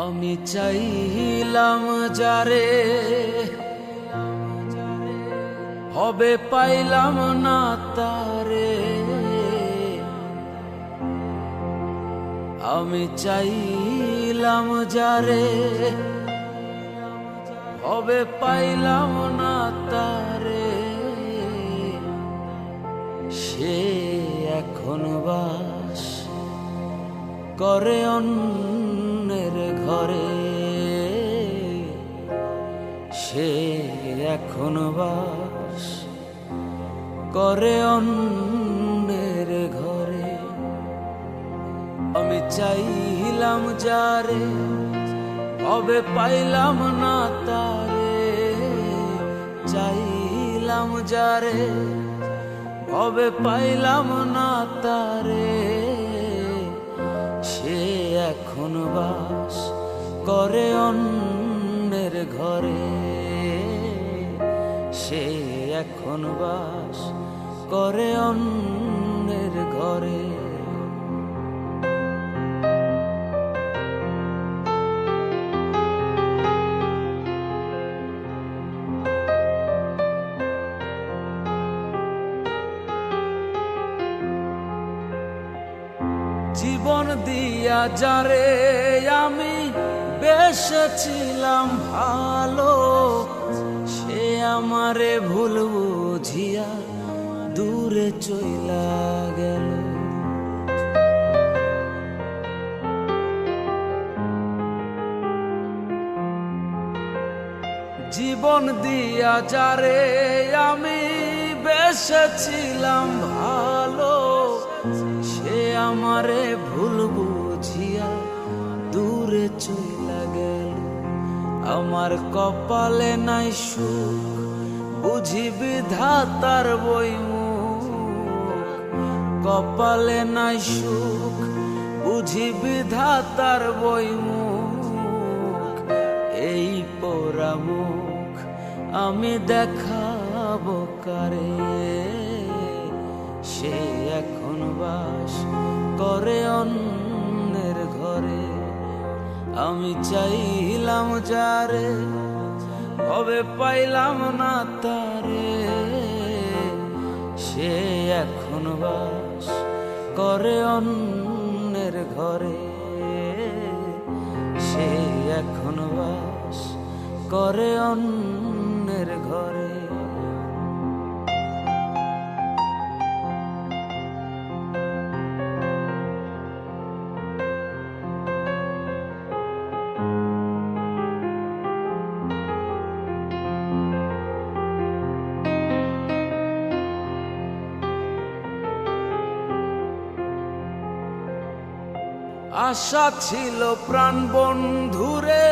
আমি চাইলাম যারে, হবে পাইলাম না তারে। আমি চাইলাম যারে, হবে পাইলাম না তারে। সে এখন বাস করে অন্যের ঘরে সে এখন বাস করে অন্যের ঘরে। আমি চাইলাম যারে হবে পাইলাম না তারে। চাইলাম যারে হবে পাইলাম না তারে। সে এখন বাস করে অন্যের ঘরে। সে এখন বাস করে অন্যের ঘরে। জীবন দিয়া যারে আমি বেসেছিলাম ভালো, সে আমারে ভুল বুঝিয়া দূরে চইলা গেল। জীবন দিয়া যারে আমি বেসেছিলাম ভালো আমারে ভুল বুঝিয়া দূরে চইলা গেল। আমার কপালে নাই সুখ, বুঝি বিধাতার বই কপালে নাই সুখ, বুঝি বিধাতার বই এই পোড়া মুখ আমি দেখাবো কারে? সে এখন করে অন্যের ঘরে। আমি চাইলাম যারে হবে পাইলাম না তারে। সে এখন বাস করে অন্যের ঘরে। সে এখন বাস করে অন্যের ঘরে। আশা ছিল প্রাণ বন্ধুরে,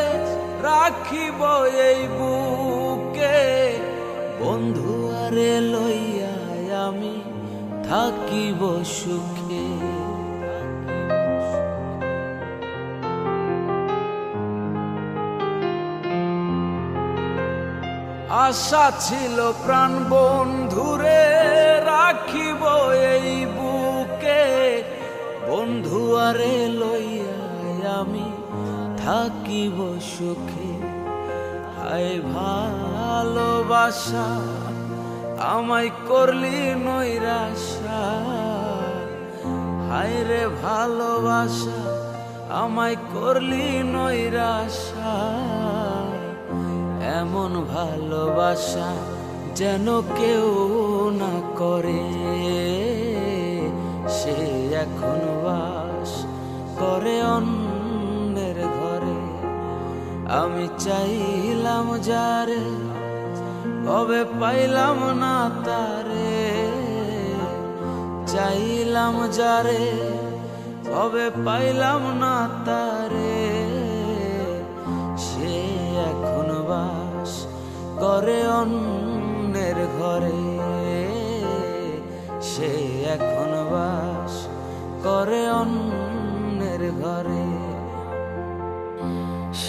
রাখিব এই বুকে। বন্ধু আরে লইয়া আমি থাকিব সুখে। আশা ছিল প্রাণ বন্ধুরে, রাখিব এই বুকে। বন্ধু আরে লইয়া আমি থাকিব সুখে। হায় ভালোবাসা, আমায় করলি নৈরাশা। হায় রে ভালোবাসা, আমায় করলি নৈরাশা। এমন ভালোবাসা যেন কেউ না করে। সে এখন বাস করে অন্যের ঘরে আমি চাইলাম যারে কবে পাইলাম না তারে। চাইলাম যারে কবে পাইলাম না তারে। সে এখন বাস করে অন্যের ঘরে। সে এখন বাস করে অন্যের ঘরে।